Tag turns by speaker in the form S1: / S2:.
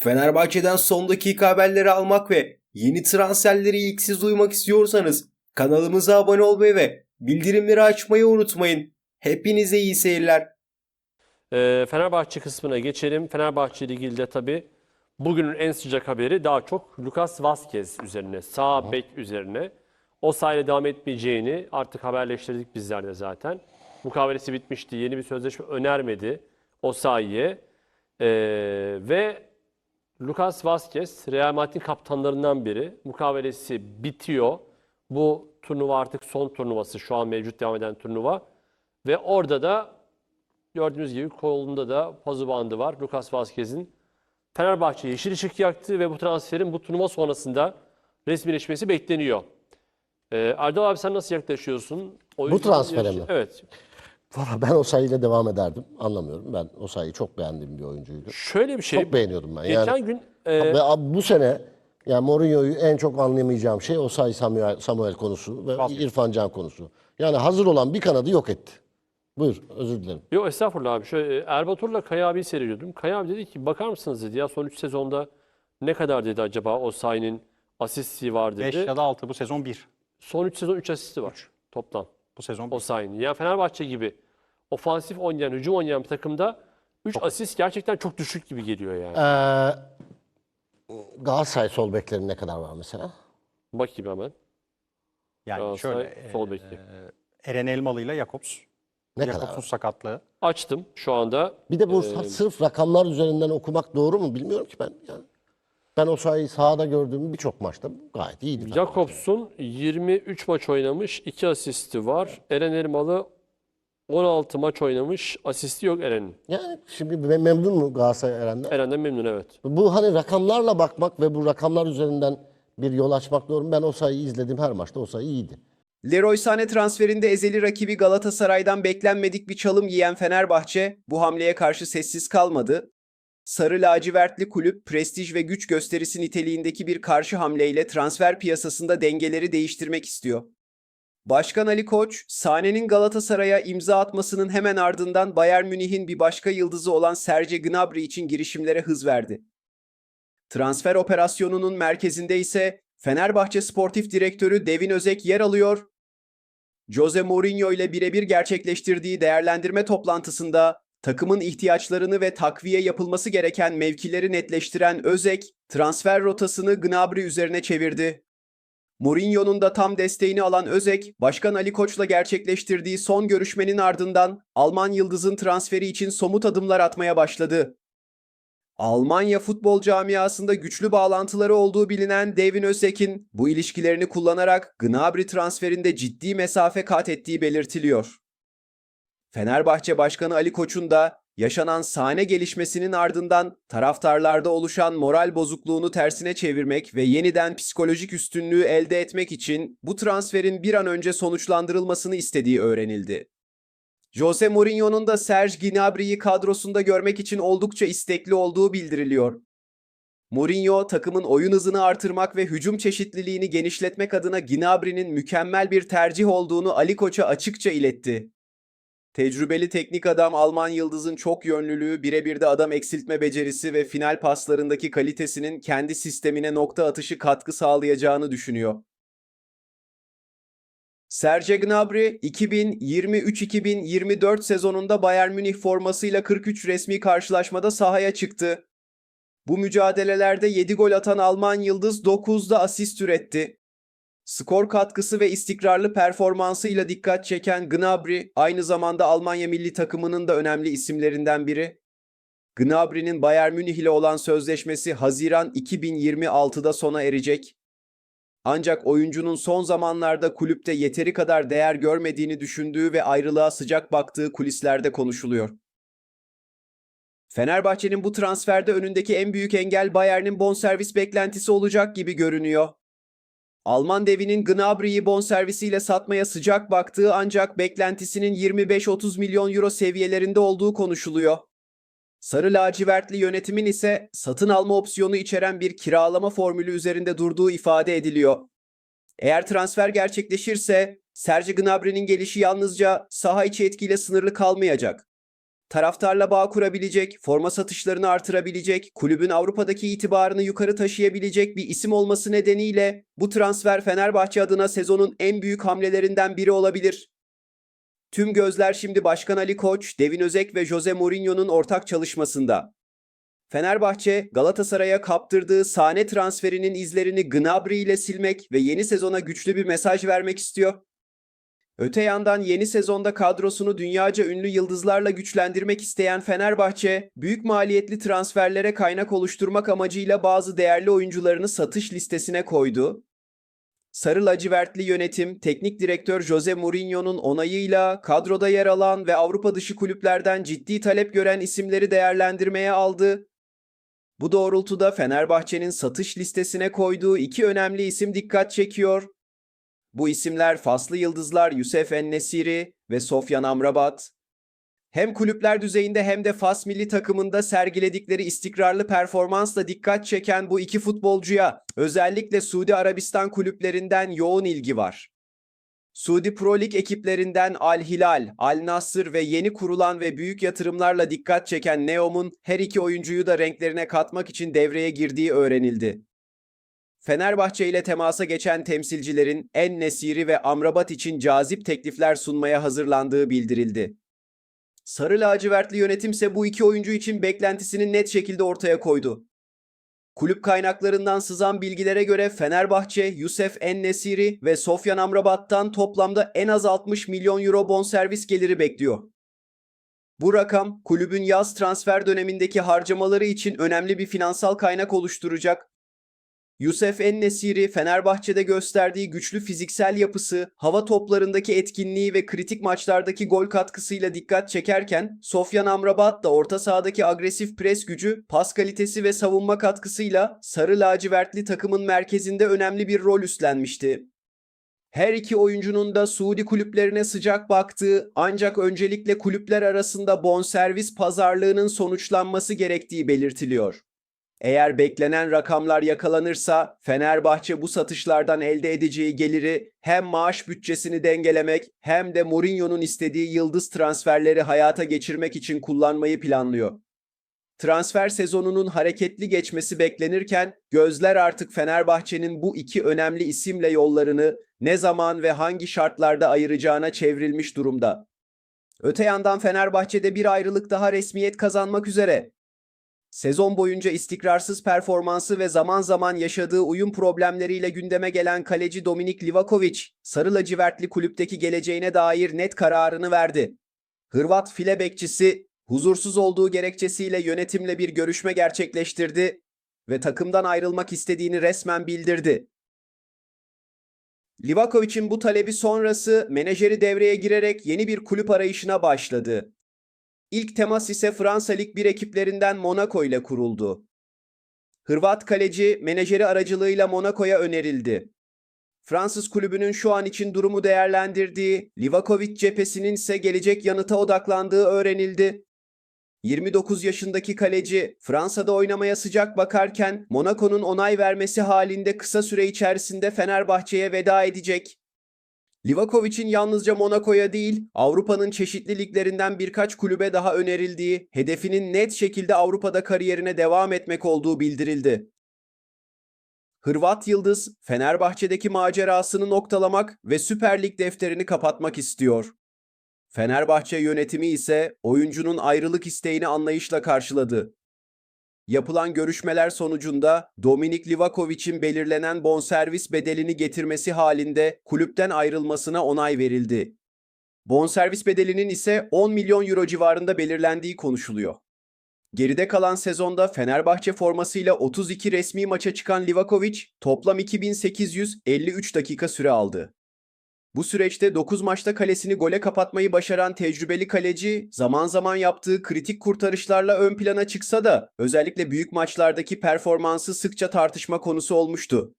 S1: Fenerbahçe'den son dakika haberleri almak ve yeni transferleri ilk siz duymak istiyorsanız kanalımıza abone olmayı ve bildirimleri açmayı unutmayın. Hepinize iyi seyirler.
S2: Ee, Fenerbahçe kısmına geçelim. Fenerbahçe ile ilgili de tabii bugünün en sıcak haberi daha çok Lucas Vazquez üzerine, sağ bek üzerine. O sayede devam etmeyeceğini artık haberleştirdik bizler de zaten. Mukavelesi bitmişti, yeni bir sözleşme önermedi o sahiye. Ee, ve Lucas Vazquez Real Madrid'in kaptanlarından biri. Mukavelesi bitiyor. Bu turnuva artık son turnuvası, şu an mevcut devam eden turnuva. Ve orada da Gördüğünüz gibi kolunda da pozu bandı var. Lucas Vazquez'in Fenerbahçe yeşil ışık yaktı ve bu transferin bu turnuva sonrasında resmileşmesi bekleniyor. Ee, Erdal abi sen nasıl yaklaşıyorsun? Oyuncunun
S3: transfere
S2: yaşı-
S3: mi?
S2: Evet.
S3: Valla ben o sayıyla devam ederdim. Anlamıyorum. Ben o sayıyı çok beğendiğim bir oyuncuydu.
S2: Şöyle bir şey.
S3: Çok beğeniyordum ben.
S2: Geçen
S3: Yani,
S2: gün e,
S3: ve bu sene yani Mourinho'yu en çok anlayamayacağım şey o sayı Samuel, Samuel konusu ve İrfan Can konusu. Yani hazır olan bir kanadı yok etti. Buyur özür dilerim.
S2: Yok estağfurullah abi. Şöyle, e, Erbatur'la Kaya abiyi seyrediyordum. Kaya abi dedi ki bakar mısınız dedi ya son 3 sezonda ne kadar dedi acaba o sayının asisti var dedi.
S4: 5 ya da 6 bu sezon 1.
S2: Son 3 sezon 3 asisti var toplam.
S4: Bu sezon
S2: o
S4: 1.
S2: sayının. Yani Fenerbahçe gibi ofansif oynayan, hücum oynayan bir takımda 3 asist gerçekten çok düşük gibi geliyor yani.
S3: Ee, Galatasaray sol bekleri ne kadar var mesela?
S2: Bakayım hemen.
S4: Yani
S2: Galatasaray
S4: şöyle
S2: sol
S4: e,
S2: beki.
S4: Eren Elmalı ile Jakobs.
S3: Ne kadar
S4: Jakobs'un
S3: var?
S4: sakatlığı.
S2: Açtım şu anda.
S3: Bir de bu
S2: Ee,
S3: sırf rakamlar üzerinden okumak doğru mu bilmiyorum ki ben. Yani ben o sayıyı sahada gördüğüm birçok maçta gayet iyiydi.
S2: Jakobs'un 23 maç oynamış, 2 asisti var. Eren Elmalı 16 maç oynamış, asisti yok Eren'in.
S3: Yani şimdi mem- memnun mu Galatasaray Eren'den?
S2: Eren'den memnun evet.
S3: Bu hani rakamlarla bakmak ve bu rakamlar üzerinden bir yol açmak doğru mu? Ben o sayıyı izledim her maçta o sayı iyiydi.
S1: Leroy Sané transferinde ezeli rakibi Galatasaray'dan beklenmedik bir çalım yiyen Fenerbahçe bu hamleye karşı sessiz kalmadı. Sarı lacivertli kulüp prestij ve güç gösterisi niteliğindeki bir karşı hamleyle transfer piyasasında dengeleri değiştirmek istiyor. Başkan Ali Koç, Sané'nin Galatasaray'a imza atmasının hemen ardından Bayern Münih'in bir başka yıldızı olan Serge Gnabry için girişimlere hız verdi. Transfer operasyonunun merkezinde ise Fenerbahçe Sportif Direktörü Devin Özek yer alıyor. Jose Mourinho ile birebir gerçekleştirdiği değerlendirme toplantısında takımın ihtiyaçlarını ve takviye yapılması gereken mevkileri netleştiren Özek, transfer rotasını Gnabry üzerine çevirdi. Mourinho'nun da tam desteğini alan Özek, Başkan Ali Koç'la gerçekleştirdiği son görüşmenin ardından Alman yıldızın transferi için somut adımlar atmaya başladı. Almanya futbol camiasında güçlü bağlantıları olduğu bilinen Devin Özek'in bu ilişkilerini kullanarak Gnabry transferinde ciddi mesafe kat ettiği belirtiliyor. Fenerbahçe Başkanı Ali Koç'un da yaşanan sahne gelişmesinin ardından taraftarlarda oluşan moral bozukluğunu tersine çevirmek ve yeniden psikolojik üstünlüğü elde etmek için bu transferin bir an önce sonuçlandırılmasını istediği öğrenildi. Jose Mourinho'nun da Serge Gnabry'yi kadrosunda görmek için oldukça istekli olduğu bildiriliyor. Mourinho takımın oyun hızını artırmak ve hücum çeşitliliğini genişletmek adına Gnabry'nin mükemmel bir tercih olduğunu Ali Koç'a açıkça iletti. Tecrübeli teknik adam Alman yıldızın çok yönlülüğü, birebir de adam eksiltme becerisi ve final paslarındaki kalitesinin kendi sistemine nokta atışı katkı sağlayacağını düşünüyor. Serge Gnabry 2023-2024 sezonunda Bayern Münih formasıyla 43 resmi karşılaşmada sahaya çıktı. Bu mücadelelerde 7 gol atan Alman yıldız 9'da asist üretti. Skor katkısı ve istikrarlı performansıyla dikkat çeken Gnabry aynı zamanda Almanya milli takımının da önemli isimlerinden biri. Gnabry'nin Bayern Münih ile olan sözleşmesi Haziran 2026'da sona erecek. Ancak oyuncunun son zamanlarda kulüpte yeteri kadar değer görmediğini düşündüğü ve ayrılığa sıcak baktığı kulislerde konuşuluyor. Fenerbahçe'nin bu transferde önündeki en büyük engel Bayern'in bonservis beklentisi olacak gibi görünüyor. Alman devinin Gnabry'yi bonservisiyle satmaya sıcak baktığı ancak beklentisinin 25-30 milyon euro seviyelerinde olduğu konuşuluyor. Sarı lacivertli yönetimin ise satın alma opsiyonu içeren bir kiralama formülü üzerinde durduğu ifade ediliyor. Eğer transfer gerçekleşirse Serge Gnabry'nin gelişi yalnızca saha içi etkiyle sınırlı kalmayacak. Taraftarla bağ kurabilecek, forma satışlarını artırabilecek, kulübün Avrupa'daki itibarını yukarı taşıyabilecek bir isim olması nedeniyle bu transfer Fenerbahçe adına sezonun en büyük hamlelerinden biri olabilir. Tüm gözler şimdi Başkan Ali Koç, Devin Özek ve Jose Mourinho'nun ortak çalışmasında. Fenerbahçe, Galatasaray'a kaptırdığı sahne transferinin izlerini Gnabry ile silmek ve yeni sezona güçlü bir mesaj vermek istiyor. Öte yandan yeni sezonda kadrosunu dünyaca ünlü yıldızlarla güçlendirmek isteyen Fenerbahçe, büyük maliyetli transferlere kaynak oluşturmak amacıyla bazı değerli oyuncularını satış listesine koydu. Sarı lacivertli yönetim, teknik direktör Jose Mourinho'nun onayıyla kadroda yer alan ve Avrupa dışı kulüplerden ciddi talep gören isimleri değerlendirmeye aldı. Bu doğrultuda Fenerbahçe'nin satış listesine koyduğu iki önemli isim dikkat çekiyor. Bu isimler Faslı Yıldızlar Yusuf En-Nesiri ve Sofyan Amrabat. Hem kulüpler düzeyinde hem de Fas milli takımında sergiledikleri istikrarlı performansla dikkat çeken bu iki futbolcuya özellikle Suudi Arabistan kulüplerinden yoğun ilgi var. Suudi Pro Lig ekiplerinden Al Hilal, Al Nassr ve yeni kurulan ve büyük yatırımlarla dikkat çeken Neom'un her iki oyuncuyu da renklerine katmak için devreye girdiği öğrenildi. Fenerbahçe ile temasa geçen temsilcilerin En Nesiri ve Amrabat için cazip teklifler sunmaya hazırlandığı bildirildi. Sarı lacivertli yönetimse bu iki oyuncu için beklentisini net şekilde ortaya koydu. Kulüp kaynaklarından sızan bilgilere göre Fenerbahçe, Yusuf En-Nesiri ve Sofyan Amrabat'tan toplamda en az 60 milyon euro bonservis geliri bekliyor. Bu rakam kulübün yaz transfer dönemindeki harcamaları için önemli bir finansal kaynak oluşturacak Yusuf En-Nesiri Fenerbahçe'de gösterdiği güçlü fiziksel yapısı, hava toplarındaki etkinliği ve kritik maçlardaki gol katkısıyla dikkat çekerken Sofyan Amrabat da orta sahadaki agresif pres gücü, pas kalitesi ve savunma katkısıyla sarı lacivertli takımın merkezinde önemli bir rol üstlenmişti. Her iki oyuncunun da Suudi kulüplerine sıcak baktığı ancak öncelikle kulüpler arasında bonservis pazarlığının sonuçlanması gerektiği belirtiliyor. Eğer beklenen rakamlar yakalanırsa Fenerbahçe bu satışlardan elde edeceği geliri hem maaş bütçesini dengelemek hem de Mourinho'nun istediği yıldız transferleri hayata geçirmek için kullanmayı planlıyor. Transfer sezonunun hareketli geçmesi beklenirken gözler artık Fenerbahçe'nin bu iki önemli isimle yollarını ne zaman ve hangi şartlarda ayıracağına çevrilmiş durumda. Öte yandan Fenerbahçe'de bir ayrılık daha resmiyet kazanmak üzere. Sezon boyunca istikrarsız performansı ve zaman zaman yaşadığı uyum problemleriyle gündeme gelen kaleci Dominik Livakovic, sarı lacivertli kulüpteki geleceğine dair net kararını verdi. Hırvat file bekçisi, huzursuz olduğu gerekçesiyle yönetimle bir görüşme gerçekleştirdi ve takımdan ayrılmak istediğini resmen bildirdi. Livakovic'in bu talebi sonrası menajeri devreye girerek yeni bir kulüp arayışına başladı. İlk temas ise Fransa Lig 1 ekiplerinden Monaco ile kuruldu. Hırvat kaleci menajeri aracılığıyla Monaco'ya önerildi. Fransız kulübünün şu an için durumu değerlendirdiği, Livakovic cephesinin ise gelecek yanıta odaklandığı öğrenildi. 29 yaşındaki kaleci Fransa'da oynamaya sıcak bakarken Monaco'nun onay vermesi halinde kısa süre içerisinde Fenerbahçe'ye veda edecek. Livakovic'in yalnızca Monaco'ya değil, Avrupa'nın çeşitli liglerinden birkaç kulübe daha önerildiği, hedefinin net şekilde Avrupa'da kariyerine devam etmek olduğu bildirildi. Hırvat Yıldız, Fenerbahçe'deki macerasını noktalamak ve Süper Lig defterini kapatmak istiyor. Fenerbahçe yönetimi ise oyuncunun ayrılık isteğini anlayışla karşıladı. Yapılan görüşmeler sonucunda Dominik Livakovic'in belirlenen bonservis bedelini getirmesi halinde kulüpten ayrılmasına onay verildi. Bonservis bedelinin ise 10 milyon euro civarında belirlendiği konuşuluyor. Geride kalan sezonda Fenerbahçe formasıyla 32 resmi maça çıkan Livakovic toplam 2853 dakika süre aldı. Bu süreçte 9 maçta kalesini gole kapatmayı başaran tecrübeli kaleci zaman zaman yaptığı kritik kurtarışlarla ön plana çıksa da özellikle büyük maçlardaki performansı sıkça tartışma konusu olmuştu.